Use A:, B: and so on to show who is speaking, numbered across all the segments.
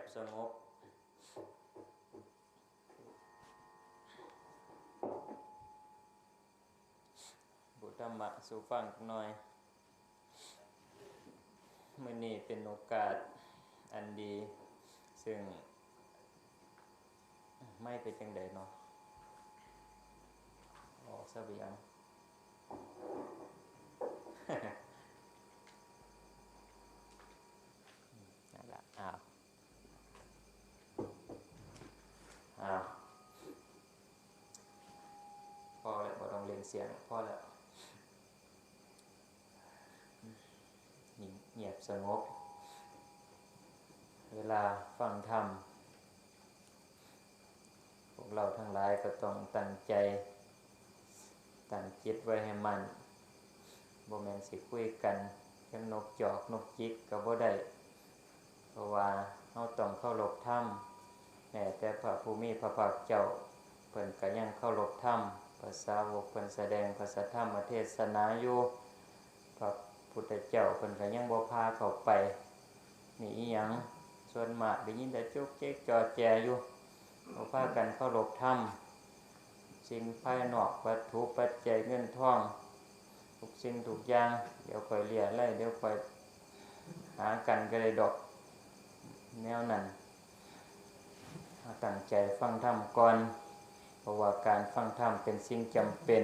A: บสงบ บุธรรมะสู่ฟังหน่อยมื่อนี้เป็นโอกาสอันดี ซึ่งไม่เป็นจังใดเนาะออกเสบียง นั่นละอ้าว อ้าว พอแล้วบ่ต้อง เสียงพอแล้วเงียบสงบ เวลาฟังธรรม พวกเราทั้งหลายก็ต้องตั้งใจ ตั้งจิตไว้ให้มันบ่แมนสิคุยกันยังนกจอกนกจิกก็บ่ได้เพราะว่าเฮาต้องเข้ารบธรรมแม้แต่พระภูมิพระภาคเจ้าเพิ่นก็ยังเข้ารบธรรม ภาษาวกเพิ่นแสดงภาษาธรรมเทศนาอยู่พระพุทธเจ้าเพิ่นก็ยังบ่พาเข้าไปนี่อีหยังส่วนมากได้ยินแต่จุกเจ๊กจอแจอยู่บ่พากันเข้ารบธรรมสิ่งภายนอกวัตถุปัจจัยเงินทองทุกสิ่งทุกอย่าง เดี๋ยวคอยเลียไล่เดี๋ยวคอยหากันก็ได้ดอกแนวนั้นตั้งใจฟังธรรมก่อน ราะว่าการฟังธรรมเป็นสิ่งจำเป็น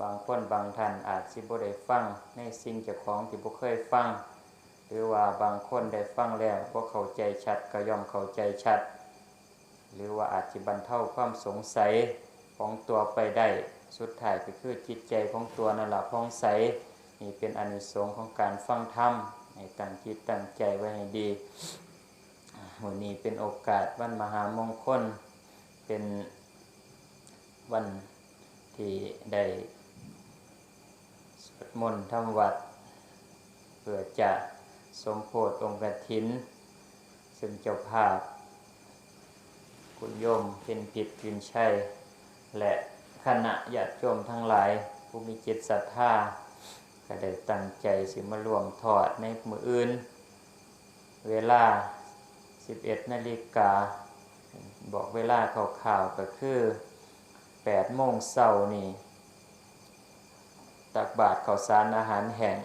A: บางคนบางท่านอาจสิบ่ได้ฟังในสิ่งจ้าของที่บ่เคยฟัง หรือว่าบางคนได้ฟังแล้วบ่เข้าใจชัดก็ย่อมเข้าใจชัด หรือว่าอาจจะบรรเทาความสงสัยของตัวไปได้สุดท้ายก็คือจิตใจของตัวนั่นแหละผ่องใสนี่เป็นอนิสงส์ของการฟังธรรมให้ตั้งจิตตั้งใจไว้ให้ดีวันนี้เป็นโอกาสวันมหามงคล เป็นวันที่ได้สวดมนต์ทำวัด เพื่อจะสมโพธิองค์กฐิน ซึ่งเจ้าภาพ คุณโยมเป็นผิดพินชัย และคณะญาติโยมทั้งหลาย ผู้มีจิตศรัทธาก็ได้ตั้งใจสิมารวมทอดในมืออื่น เวลา 11นาฬิกา บอกเวลาข่าวๆก็คือ8โมงเช้านี่ตักบาตรข้าวสารอาหารแห้ง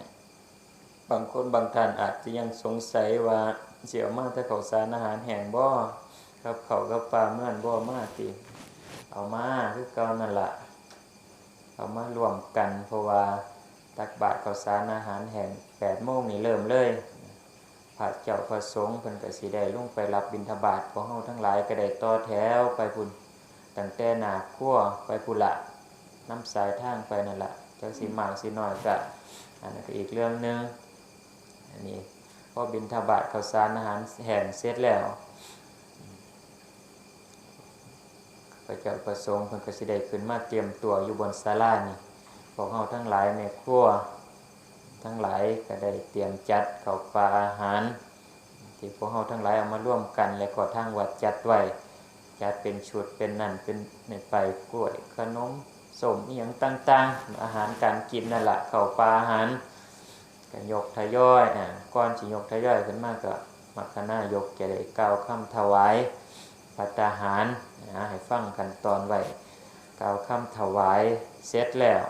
A: บางคนบางท่านอาจจะยังสงสัยว่าเสียวมากถ้าข้าวสารอาหารแห้งบ่กับเขาวกับปลาเมื่อนบ่มาติเอามาคือเก่านั่นละเอามารวมกันเพราะว่าตักบาตรข้าวสารอาหารแห้ง8โมงนี่เริ่มเลย พระเจ้าพระสงฆ์เพิ่นก็สิได้ลงไปรับบิณฑบาตของเฮาทั้งหลายก็ได้ต่อแถวไปพุ่นตั้งแต่หนาครัวไปพุ่นละน้ำสายทางไปนั่นละจักสิมากสิน้อยก็อันนั้นก็อีกเรื่องหนึงอันนี้พอบิณฑบาตข้าวสารอาหารแห้งเสร็จแล้วพระเจ้าประสงค์เพิ่นก็สิได้ขึ้นมาเตรียมตัวอยู่บนศาลานี่พวกเฮาทั้งหลายแม่ครัว ทั้งหลายก็ได้เตรียมจัดข้าวปลาอาหาร ที่พวกเราทั้งหลายเอามาร่วมกัน และก็ทางวัดจัดไว้จัดเป็นชุดเป็นนั่นเป็นในไปกล้วยขนมสมอหย่างต่าง ๆ อาหารการกินนั่นแหละข้าวปลาอาหารก็ยกทยอยอ่าก่อนสิยกทยอยขึ้นมากก็มัคคณายกจะได้กล่าวคำถวายปัตตาหารนะให้ฟังกันตอนไว้กล่าวคำถวายเสร็จแล้ว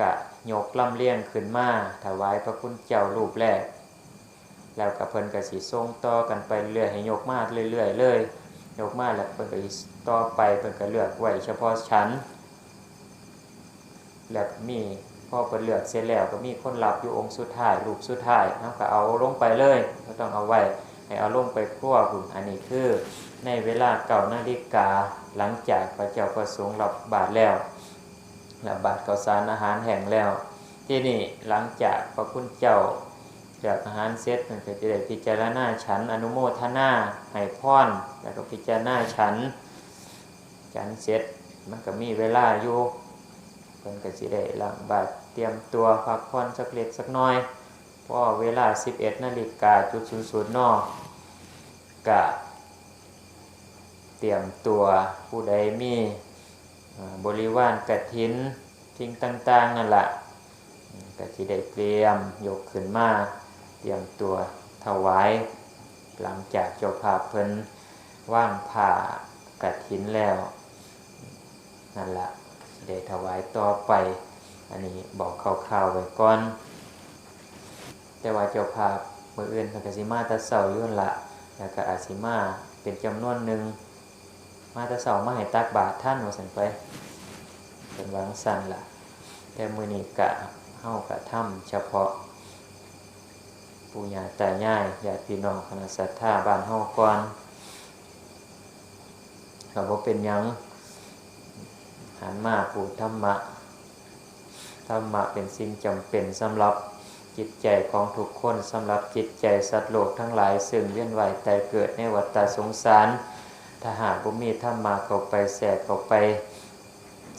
A: กะ ยกลำเลียงขึ้นมาถวายพระคุณเจ้ารูปแรก แล้วกับเพิ่นกะสีส่งต่อกันไปเรื่อยให้ยกมาเรื่อยๆเลยยกมาแล้วเพิ่นก็ต่อไปเพิ่นก็เลือกไว้เฉพาะชั้นแล้วมีพอเพิ่นเลือกเสร็จแล้วก็มีคนรับอยู่องค์สุดท้ายรูปสุดท้ายเฮาก็เอาลงไปเลยบ่ต้องเอาไว้ให้เอาลงไปครัวพุ่นอันนี้คือ ในเวลาเก่านาฬิกาหลังจากพระเจ้าประสงค์รับบาตรแล้ว ละบาทข้าวสารอาหารแห้งแล้ว ที่นี่หลังจากพระคุณเจ้าจากอาหารเสร็จมันก็จะได้พิจารณาฉัน อนุโมทนาให้พรแล้วก็พิจารณาฉัน ฉันเสร็จมันก็มีเวลาอยู่เพิ่นก็สิได้หลังบาทเตรียมตัวพักผ่อนสักเล็กสักน้อยเพราะเวลา 11นาฬิกาจุดศูนย์ศูนย์นอกกะเตรียมตัวผู้ใดมี บริวารกระถินทิ้งต่าง ๆ นั่นแหละก็สิได้เตรียมยกขึ้นมาเตรียมตัวถวาย หลังจากเจ้าภาพเพิ่นว่างผ่ากระถินแล้วนั่นแหละได้ถวายต่อไป อันนี้บอกคร่าวๆไว้ก่อน แต่ว่าเจ้าภาพมืออื่นพิ่นก็สิมาตะเสาอยู่นละแล้วก็อาสิมาเป็นจำนวนหนึ่ง มาตะเสามาให้ตักบาตรท่านว่าซั่นไปเป็นวางสั่นละแต่มือนี้กะเฮากะทำเฉพาะปู่ย่าตายายญาติพี่น้องคณะศรัทธาบ้านเฮาก่อนก็บ่เป็นยังหันมาพูธรรมะธรรมะเป็นสิ่งจำเป็นสำหรับจิตใจของทุกคนสำหรับจิตใจสัตว์โลกทั้งหลาย ซึ่งเวียนว่ายตายเกิดในวัฏสงสาร ถ้าหากบ่มีธรรมะเข้าไปแทรกเข้าไป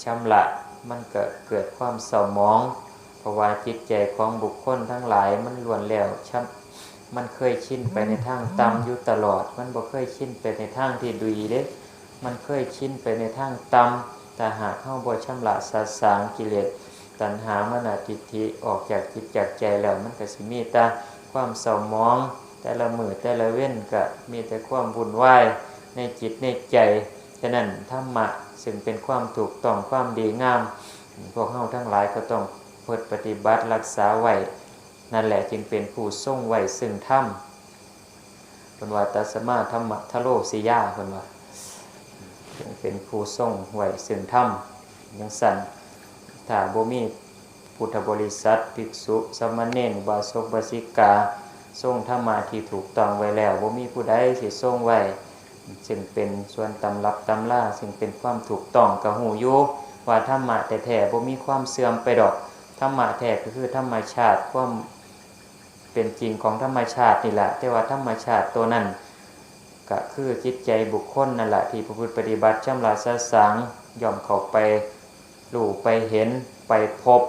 A: ชำระมันก็เกิดความเศร้ามองเพราะว่าจิตใจของบุคคลทั้งหลายมันล้วนแล้วช้ำมันเคยชินไปในทางต่ำอยู่ตลอด มันบ่เคยชินไปในทางที่ดีเด้มันเคยชินไปในทางต่ำแต่หากเข้าบ่ชำระสัสางกิเลสตัณหามนาทิฏฐิออกจากจิตจากใจแล้วมันก็สิมีแต่ความเศร้ามอง แต่ละมือแต่ละเว้นก็มีแต่ความวุ่นวาย ในจิตในใจฉะนั้นธรรมะซึ่งเป็นความถูกต้องความดีงาม พวกเฮาทั้งหลายก็ต้องเพิดปฏิบัติรักษาไว้นั่นแหละจึงเป็นผู้ทรงไว้ซึ่งธรรมเพิ่นว่าตัสมาธรรมะทะโลสิยาเพิ่นว่าจึงเป็นผู้ทรงไว้ซึ่งธรรมยังสั่นถ้าบ่มีพุทธบริษัทภิกษุสามเณรบาสกบาสิกาทรงธรรมะที่ถูกต้องไว้แล้วบ่มีผู้ใดสิทรงไว้ ซึ่งเป็นส่วนตำรับตำล่าซึ่งเป็นความถูกต้องกับหูอยูว่าธรรมะแต่แท้บ่มีความเสื่อมไปดอกธรรมะแท้ก็คือธรรมชาติความเป็นจริงของธรรมชาตินี่แหละแต่ว่าธรรมชาติตัวนั้นก็คือจิตใจบุคคลนั่นแหละที่พระพุทธปฏิบัติชำระสะสางย่อมเข้าไปรู้ไปเห็นไปพบ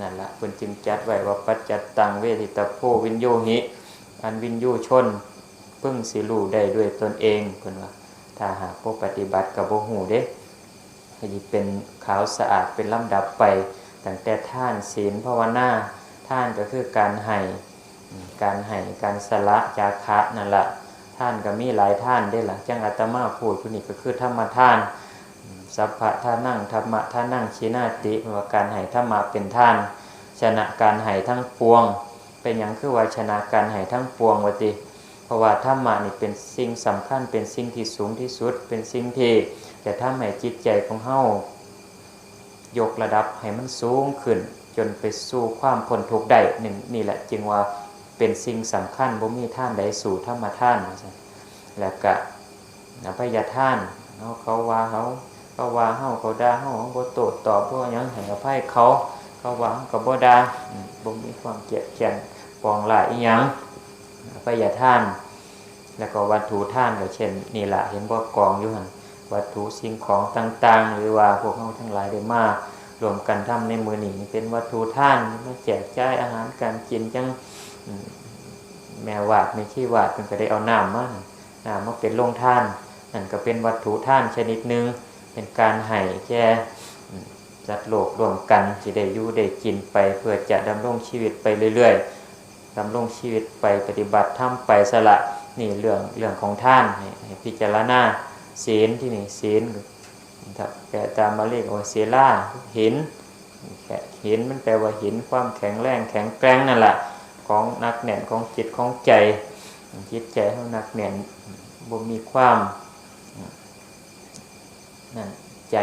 A: นั่นแหละเพิ่นจึงจัดไว้ว่าปัจจัตตังเวทิตาโพวินโยหิ อันวินยูชน เพิ่งสิรู้ได้ด้วยตนเองเพิ่นว่าถ้าหากพวกปฏิบัติกับบ่หูเด้ก็สิเป็นขาวสะอาดเป็นลำดับไปตั้งแต่ท่านศีลภาวนาท่านก็คือการให้การให้การสละจาคะนั่นแหละท่านก็มีหลายท่านได้หล่ะจังอาตมาพูดผู้นี้ก็คือธรรมท่านสัพพะท่านั่งธรรมะท่านั่งชินาติว่าการให้ธรรมะเป็นท่าน ชนะการให้ทั้งปวง เป็นอย่างคือว่าชนะการให้ทั้งปวงวติ ราะว่าธรรมะนี่เป็นสิ่งสำคัญเป็นสิ่งที่สูงที่สุด เป็นสิ่งที่จะทำให้จิตใจของเฮายกระดับให้มันสูงขึ้น จนไปสู่ความพ้นทุกข์ได้หนึ่งนี่แหละจึงว่าเป็นสิ่งสำคัญบ่มีท่านใดสู่ธรรมท่านว่านแล้วก็อภัยทานเขาเขาว่าเขาเขาว่าเฮาเขาด่าเฮาเขาบ่โต้ตอบบ่หยังให้อภัยเขาเขาว่าเขาก็บ่ด่าบ่มีความเกลียดแค้นปองหลายอีหยัง อภัยท่าน แล้วก็วัตถุท่านก็เช่นนี่แหละเห็นว่ากองอยู่หันวัตถุสิ่งของต่างๆ หรือว่าพวกเขาทั้งหลายได้มารวมกันทำในมือหนีเป็นวัตถุท่านมาแจกจ่ายอาหารการกินจังแม่วาดไม่ขี้วาดเพิ่นก็ได้เอาน้ำมาน้ำมาเป็นลงท่านนั่นก็เป็นวัตถุท่านชนิดหนึ่งเป็นการให้แก่จัดโลกรวมกันจะได้อยู่ได้กินไปเพื่อจะดำรงชีวิตไปเรื่อย ๆ ดำรงชีวิตไปปฏิบัติทำไปสละนี่เรื่องเรื่องของท่านพิจารณาศีลที่นี่ศีลครับแปลตามมาเรียกว่าศีลาหินแหินมันแปลว่าหินความแข็งแรงแข็งแกร่งนั่นแหละของนักแน่นของจิตของใจจิตใจเขานักแน่นบ่มีความนั่นใจ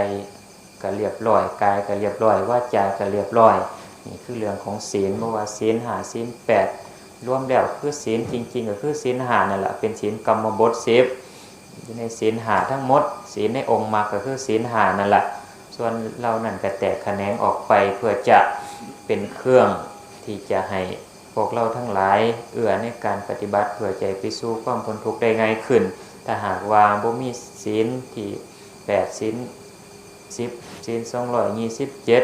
A: ก็เรียบร้อยกายก็เรียบร้อยว่าจาก็เรียบร้อย นี่คือเรื่องของศีลเมื่อว่าศีลหาศีลแปดรวมแล้วคือศีลจริงๆก็คือศีลหานั่นแหละเป็นศีลกรรมบทสิบอยู่ในศีลหาทั้งหมดศีลในองค์มรรคก็คือศีลหานั่นแหละส่วนเรานั่นก็แตกแขนงออกไปเพื่อจะเป็นเครื่องที่จะให้พวกเราทั้งหลายเอื้อในการปฏิบัติเพื่อใจไปสู่ความพ้นทุกข์ได้ง่ายขึ้นถ้าหากว่าบ่มีศีลที่แปดศีลสิบศีลสองร้อยยี่สิบเจ็ด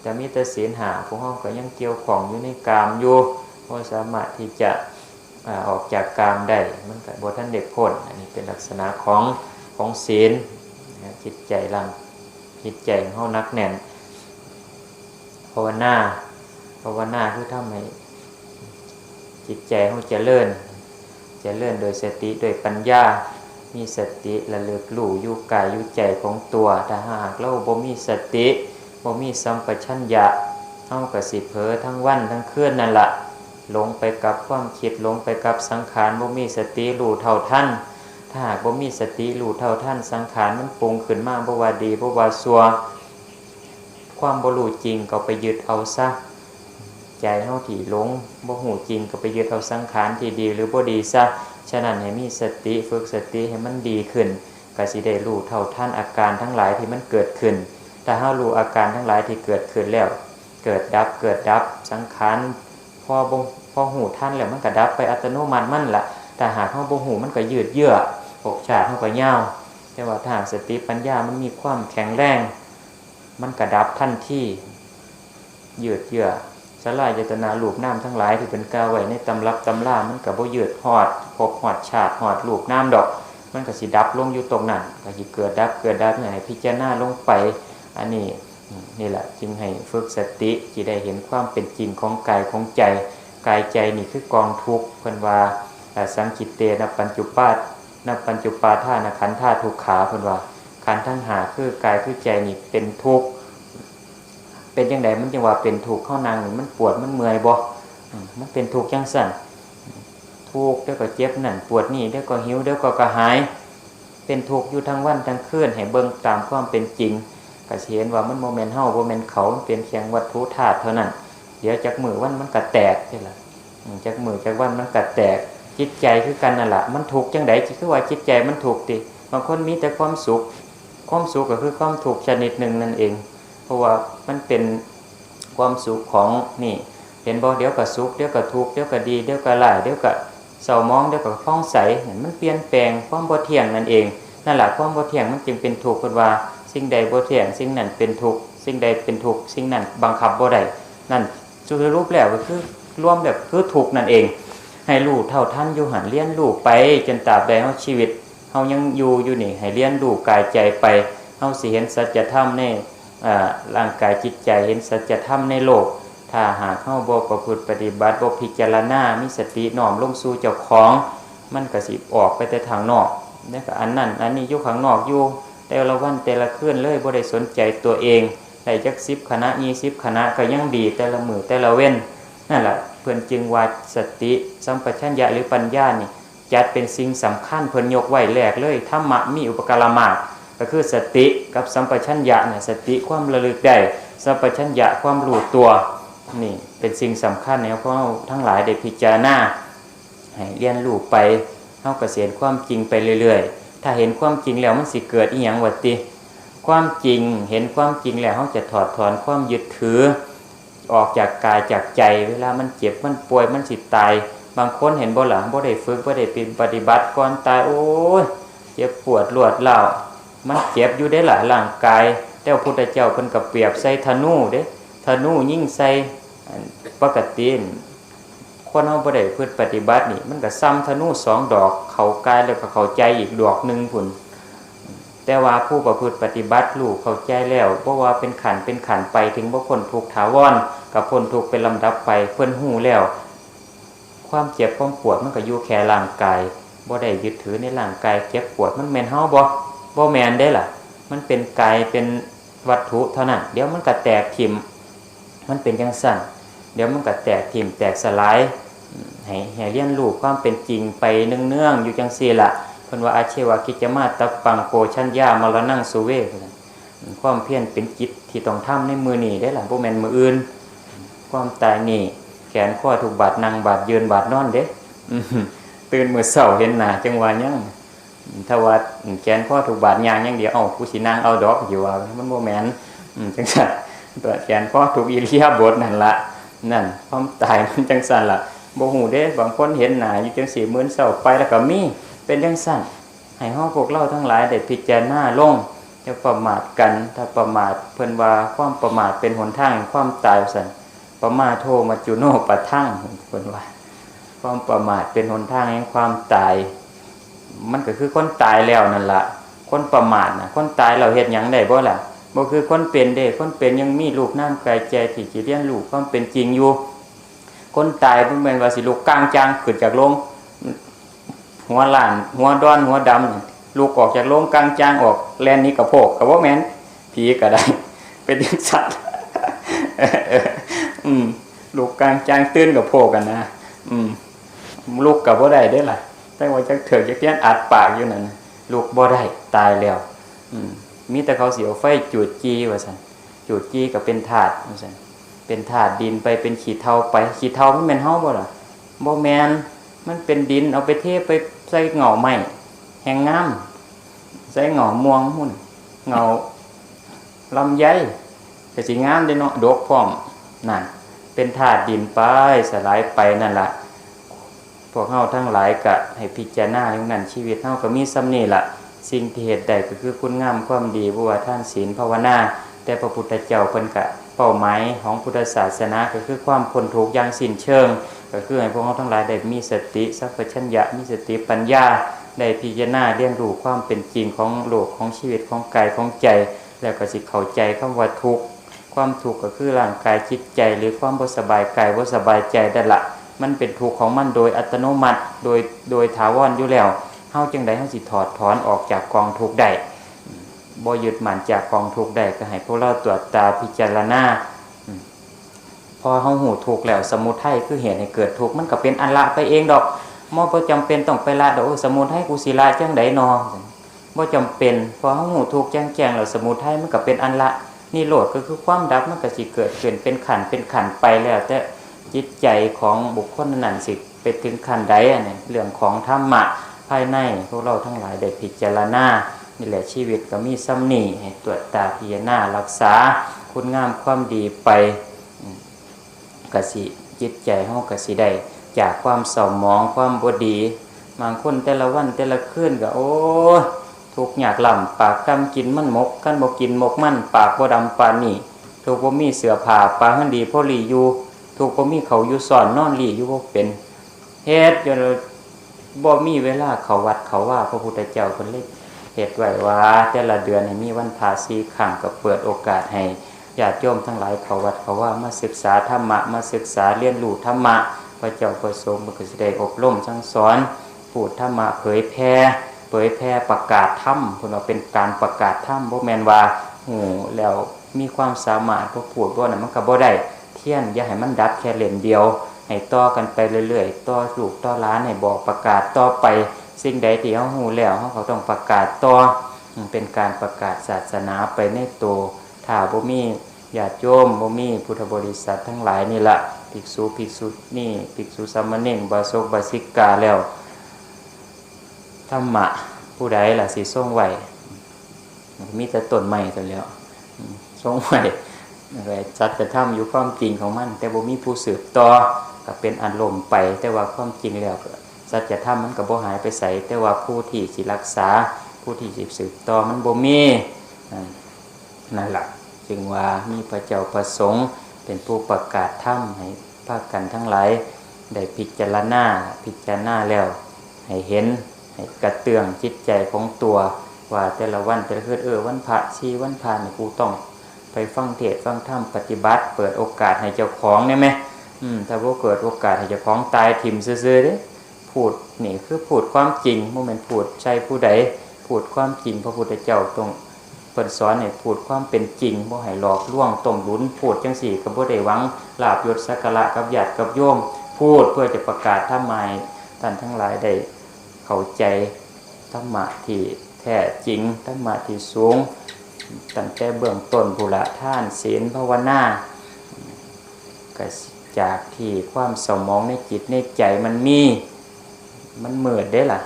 A: แต่มีแต่ศีลหาพวกห้องก็ยังเกี่ยวของอยู่ในกามอยู่บ่สามารถที่จะออกจากกามได้มันกับบท่านเด็กพ้นอันนี้เป็นลักษณะของของศีลจิตใจรังจิตใจของเฮานักแน่นภาวนาภาวนาคือทำให้จิตใจเฮาจเจริญภเจะเลื่อนโดยสติโดยปัญญา มีสติระลึกรู้อยู่กายอยู่ใจของตัวถ้าหากเราบ่มีสติ บ่มีสัมปชัญญะเท่ากับสิเผลอทั้งวันทั้งคืนนั่นละหลงไปกับความคิดหลงไปกับสังขารบ่มีสติรู้เท่าท่านถ้าหากบ่มีสติรู้เท่าท่านสังขารมันปรุงขึ้นมาบ่ว่าดีบ่ว่าซัวความบ่รู้จริงก็ไปยึดเอาซะใจเฮาที่หลงบ่หูจริงก็ไปยึดเอาสังขารที่ดีหรือบ่ดีซะฉะนั้นให้มีสติฝึกสติให้มันดีขึ้นก็สิได้รู้เท่าท่านอาการทั้งหลายที่มันเกิดขึ้น ถ้าเฮารู้อาการทั้งหลายที่เกิดขึ้นแล้ว เกิดดับเกิดดับสังขารพอบ่พอหูท่านแล้วมันก็ดับไปอัตโนมัติมันละแต่หากเฮาบ่หูมันก็ยืดเยื้ออกชาติเฮาก็เยาวแต่ว่าถ้าสติปัญญามันมีความแข็งแรง มันกระดับทันที่ยืดเยื้อสลายเจตนาลูกน้ำทั้งหลายที่เป็นกาไว้ในตำรับตำรามันกับบ่ยืดหอดพบหอดชาติหอดลูกน้ำดอก มันก็สิดับลงอยู่ตรงนั้นก็สิเกิดดับเกิดดับเนี่ยให้พิจารณาลงไป อันนี้นี่แหละจึงให้ฝึกสติที่ได้เห็นความเป็นจริงของกายของใจ กายใจนี่คือกองทุกข์เพิ่นว่าสังคิตเตนะปัญจุปาตนะปัญจุปาทานะขันธาทุกขาเพิ่นว่าขันทั้งหาคือกายคือใจนี่เป็นทุกข์เป็นยังไงมันจังว่าเป็นทุกข์เข้านางมันปวดมันเมื่อยบ่มมันเป็นทุกข์จังสั่นทุกข์เดี๋ยวก็เจ็บนั่นปวดนี่เดี๋ยวก็หิวเดี๋ยวก็กระหาย เป็นทุกข์อยู่ทั้งวันทั้งคืนให้เบิ่งตามความเป็นจริง ก็เห็นว่ามันโมเมนเฮาบ่แม่นเขามันเป็นเพียงวัตถุธาตุเท่านั้น เดี๋ยวจากมือวันมันก็แตกนี่ละอืมจากมือจากวันมันก็แตก จิตใจคือกันนั่นแหละมันถูกจังไดคือว่าจิตใจมันถูกติบางคนมีแต่ความสุข ความสุขก็คือความถูกชนิดหนึ่งนั่นเอง เพราะว่ามันเป็นความสุขของนี่เห็นบ่เดี๋ยวก็สุขเดี๋ยวก็ทุกข์เดี๋ยวก็ดีเดี๋ยวก็ร้ายเดี๋ยวก็เศร้ามองเดี๋ยวก็ฟ้องใสมันเปลี่ยนแปลงความบ่เที่ยงนั่นเองนั่นแหละความบ่เที่ยงมันจึงเป็นทุกข์เพราะว่า สิ่งใดบ่เที่ยงสิ่งนั้นเป็นทุกข์สิ่งใดเป็นทุกข์สิ่งนั้นบังคับบ่ได้นั่นสุดรูปแล้วก็คือร่วมแบบคือทุกข์นั่นเอง ให้รู้เท่าท่านอยู่หันเลี้ยนรู้ไปจนตราบใดเฮาชีวิตเฮายังอยู่อยู่นี่ให้เรียนรู้กายใจไปเฮาสิเห็นสัจธรรมในร่างกายจิตใจเห็นสัจธรรมในโลก ถ้าหากเฮาบ่ประพฤติปฏิบัติบ่พิจารณามีสติน้อมลงสู่เจ้าของ มันก็สิออกไปแต่ทางนอกนั่นก็อันนั้นอันนี้อยู่ข้างนอกอยู่ แต่ละวันแต่ละคืนเลยบ่ได้สนใจตัวเองได้จัก10คณะ20คณะก็ยังดีแต่ละมือแต่ละเว้นนั่นแหละเพิ่อนจึงว่าสติสัมปชัญญะหรือปัญญานี่จัดเป็นสิ่งสำคัญเพิ่นยกไว้แรกเลยธรรมะมีอุปการะมากก็คือสติกับสัมปชัญญะเนี่ยสติความระลึกได้สัมปชัญญะความรู้ตัวนี่เป็นสิ่งสำคัญเนี่ยเพราะทั้งหลายได้พิจารณาให้เรียนรู้ไปเฮาก็เสียนความจริงไปเรื่อยๆ ถ้าเห็นความจริงแล้วมันสิเกิดอีหยังวัติความจริงเห็นความจริงแล้วเฮาจะถอดถอนความยึดถือ ออกจากกายจากใจ เวลามันเจ็บมันป่วยมันสิตาย บางคนเห็นบ่หลังบ่ได้ฝึกบ่ได้เป็นปฏิบัติก่อนตายโอ้ยเจ็บปวดรวดเล่าวมันเจ็บอยู่ได้หลายร่างกายแต่พระพุทธเจ้าเพิ่นก็เปรียบใส่ธนูเด้ธนูยิ่งใส่ปกติ คนเฮาบ่ได้ฝึกปฏิบัตินี่ มันก็ซ้ำธนูสองดอก เขากายแล้วก็เขาใจอีกดอกหนึ่งพุ่นแต่ว่าผู้ประพฤติปฏิบัติรู้เข้าใจแล้วเพราะว่าเป็นขันเป็นขันไปถึงบ่พ้นทุกถาวรกับพ้นทุกเป็นลำดับไปเพิ่นฮู้แล้ว ความเจ็บความปวดมันก็อยู่แค่ร่างกายบ่ได้ยึดถือในร่างกายเจ็บปวดมันแมนเฮาบ่บ่แมนได้ล่ะ มันเป็นกายเป็นวัตถุเท่านั้นเดี๋ยวมันก็แตกทิ่มมันเป็นจังซั่น เดี๋ยวมันก็แตกทิ่มแตกสลายให้ให้เรียนรู้ความเป็นจริงไปเนืองๆอยู่จังซี่ละเพิ่นว่าอาเชวะกิจมาตัปปังโกชัญญามรณังสุเวเพิ่นนะอืมความเพียรเป็นกิจที่ต้องทำในมือนี้ได้หล่ะบ่แมนมืออื่น ความตายนี่แขนข้อถูกบาดนั่งบาดยืนบาดนอนเด้อตื่นมือเศร้าเห็นหนาจังหวะยังถ้าว่าแขนข้อถูกบาดยางย่างเดียวเอาผู้สินางเอาดอกอยู่ว่ามันบ่แมนจังซั่นตัวแขนข้อถูกอิริยาบถนั่นละ นั่นความตายมันจังซั่นล่ะบ่ฮู้เด้บางคนเห็นหนาอยู่จังสี่มื้อเศร้าไปแล้วก็มีเป็นจังซั่นให้เฮาพวกเราทั้งหลายได้พิจารณาลงอย่าประมาทกันถ้าประมาทเพิ่นว่าความประมาทเป็นหนทางความตายซั่นประมาทโทมาจุโนปะทั่งคนว่า ความประมาทเป็นหนทางแห่งความตาย มันก็คือคนตายแล้วนั่นละคนประมาทนะคนตายเราเฮ็ดหยังได้บ่ล่ะ บ่คือคนเป็นเด้คนเป็นยังมีลูกน้ำกายใจที่สิเรียนรู้ความเป็นจริงอยู่ คนตายบ่แมนว่าสิลูกกลางจางขึ้นจากลงหัวหลาน หัวด้อนหัวดำลูกออกจากโรงกลางจางออกแลนนี้กระโพกกับว่าแมนผีก็ได้ เป็นจังสัตว์อืมลูกกลางจางตื่นกับโพกกันนะอืมลูกกับบ่ได้ได้ล่ะแต่ว่าจักเถิกจักเพี้ยนอัดปากอยู่นั่นลูกบ่ได้ตายแล้ว อืม มีแต่เขาเสียวไฟจูดจีว่าซั่นจูดจีก็เป็นถาดว่าซั่นเป็นถาดดินไปเป็นขี้เถ้าไปขี้เถ้ามันแม่นเฮาบ่ล่ะบ่แมนมันเป็นดินเอาไปเทไปใส่เหงาไม้แหงงามใส่เหงาม่วงหุ่นเหงาลำไยก็สิงามเด้เนาะดกพร้อมนั่นเป็นถาดดินไปสลายไปนั่นล่ะพวกเฮาทั้งหลายก็ให้พิจารณาอย่างนั้นชีวิตเฮาก็มีซ้ำนี่ละ สิ่งที่เหตุใดก็คือคุณงามความดีบว่าท่านศีลภาวนา แต่พระพุทธเจ้าเพิ่นก็เป้าหมายของพุทธศาสนาก็คือความพ้นทุกข์อย่างสิ้นเชิง ก็คือให้พวกเราทั้งหลายได้มีสติสัพพัญญะมีสติปัญญาได้พิจารณาเรียนรู้ความเป็นจริงของโลกของชีวิตของกายของใจ แล้วก็สิเข้าใจคำว่าทุกข์ความทุกข์ก็คือร่างกายจิตใจ หรือความบ่สบายกายบ่สบายใจนั่นละมันเป็นทุกข์ของมันโดยอัตโนมัติโดยโดยถาวรอยู่แล้ว เฮาจังไดเฮาสิถอดถอนออกจากกองทุกได้บ่ยึดมั่นจากกองทุกได้ก็ให้พวกเราตรวจตาพิจารณาพอเฮาหูถูกแล้วสมุทัยคือเหตุให้เกิดทุกมันก็เป็นอันละไปเองดอกบ่บ่จำเป็นต้องไปละดอกสมุทัยกูสิละจังไดนอบ่จำเป็นพอเฮาหูถูกแจ้งแจ้งแล้วสมุทัยมันก็เป็นอันละนี่โหลดก็คือความดับมันก็สิเกิดขึ้นเป็นขันเป็นขันไปแล้ว แต่จิตใจของบุคคลนั้นสิไปถึงขันใดอันนี้เรื่องของธรรมะ ภายในพวกเราทั้งหลายได้พิจารณานี่แหละชีวิตก็มีซ้ำนี่ให้ตรวจตาพิจารณารักษาคุณงามความดีไปกสิจิตใจเฮากสิได้จากความเศร้าหมองความบดีบางคนแต่ละวันแต่ละคืนก็โอ้ทุกข์ยากลำปากกำกินมันหมกกันบ่กินหมกมันปากบ่ดำปานนี่ทุกข์บ่มีเสือผ้าปากหันดีพ่อหลีอยู่ทุกข์บ่มีเขาอยู่ซ่อนนอนหลีอยู่บ่เป็นเฮ็ดจน บ่มีเวลาเขาวัดเขาว่าพระพุทธเจ้าเพิ่นเลยเฮ็ดไหว้ว่า แต่ละเดือนให้มีวันพาสีครั้งก็เปิดโอกาสให้ญาติโยมทั้งหลายเขาวัดเขาว่ามาศึกษาธรรมะมาศึกษาเรียนรู้ธรรมะพระเจ้าประสงค์มันก็สิได้อบรมสั่งสอนพูดธรรมะเผยแพร่เผยแพร่ประกาศธรรมเพิ่นว่าเป็นการประกาศธรรมบ่แมนว่าหูแล้วมีความสามารถบ่พูดบ่นั่นมันก็บ่ได้เที่ยนอย่าให้มันดับแค่เล่มเดียว ให้ต่อกันไปเรื่อยๆต่อลูกต่อหล้านให้บอกประกาศต่อไป สิ่งใดที่เฮาฮู้แล้วเฮาต้องประกาศต่อเป็นการประกาศศาสนาไปในตัวถ้าบ่มีญาติโยมบ่มีพุทธบริษัททั้งหลายนี่ละภิกษุภิกษุนี่ภิกษุสามเณรบาศกบาสิกาแล้วธรรมะผู้ใดล่ะสิทรงไหวมีแต่ต้นไม้ตัวแล้วอืมทรงไหวอะไรจัดจะทำอยู่ความจริงของมัน แต่บ่มีผู้สืบต่อ ก็เป็นอันลมณ์ไป แต่ว่าความจริงแล้วสัจธรรมมันก็บ่หายไปใสแต่ว่าผู้ที่สิรักษา ผู้ที่สิสืบต่อมันบ่มีนั่นนั่นล่ะจึงว่ามีพระเจ้าประสงค์เป็นผู้ประกาศถ้ำให้ภาคกันทั้งหลายได้พิจารณาพิจารณาแล้ว ให้เห็นให้กระเตืองจิตใจของตัว ว่าแต่ละวันแต่ละคืนเออวันพระชีวันพานกูต้อง ไปฟังเทศฟังธรรมปฏิบัติ เปิดโอกาสให้เจ้าของได้ไหม อืมถ้าว่าเกิดโอกาสให้เจ้าของตายถิมซื่อๆเด้พูดนี่คือพูดความจริงโมเมนต์พูดใช่ผู้ใดพูดความจริงพระพุทธเจ้าตรงเพิ่นสอนให้พูดความเป็นจริงบ่ให้หลอกลวงต้มลุ้นพูดจังสี่ก็บ่ได้หวังลาบยศสักการะกับญาติกับโยม พูดเพื่อจะประกาศธรรมายท่านทั้งหลายได้เข้าใจธรรมะที่แท้จริงธรรมะที่สูงตั้งแต่เบื้องต้นบุระท่านศีลภาวนาก็ จากที่ความสมองในจิตในใจมันมีมันเมิดได้ล่ะ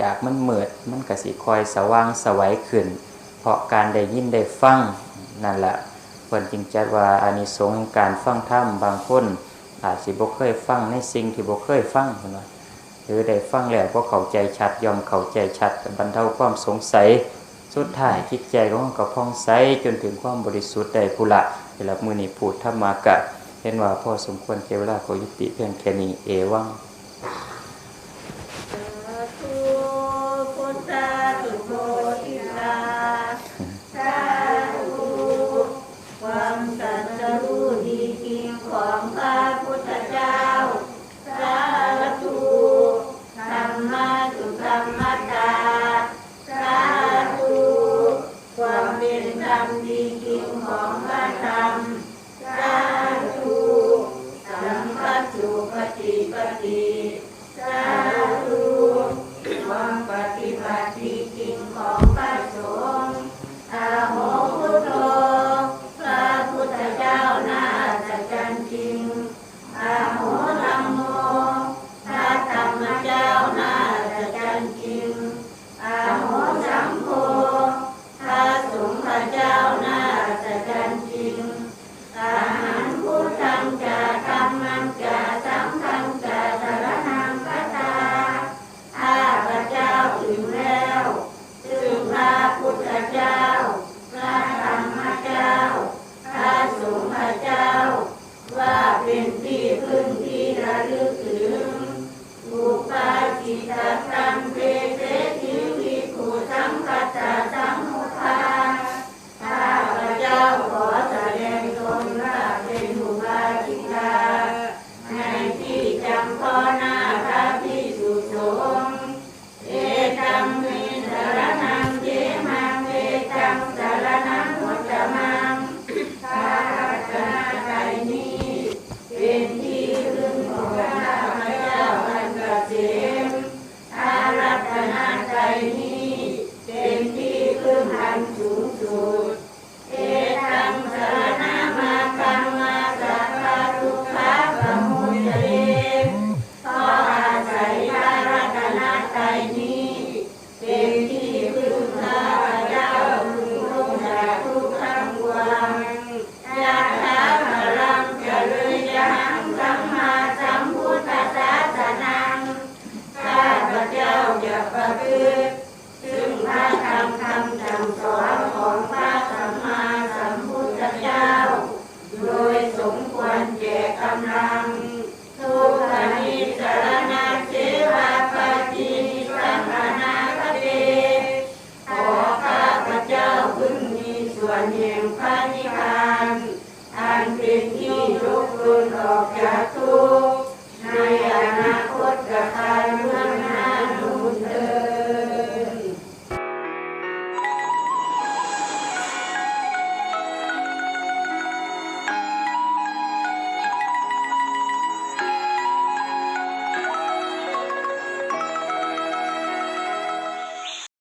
A: จากมันเมิดมันก็สิคอยสว่างสวัยขึ้น เพราะการได้ยินได้ฟังนั่นแหละเพิ่นจึงจัดว่าอานิสงส์แห่งการฟังธรรมบางคนอาจสิบ่เคยฟังในสิ่งที่บ่เคยฟังนว่าหรือได้ฟังแล้วบ่เข้าใจชัดยอมเข้าใจชัดบรรเทาความสงสัยสุดท้ายจิตใจของเราก็ผ่องใสจนถึงความบริสุทธิ์ได้พุละเวลามือนี้พูดธรรมากะ เห็นว่าพอสมควรเกเวลาขอยุติเพียงแค่นี้เอวัง
B: ความสัตย์รู้ดีจริงของพระ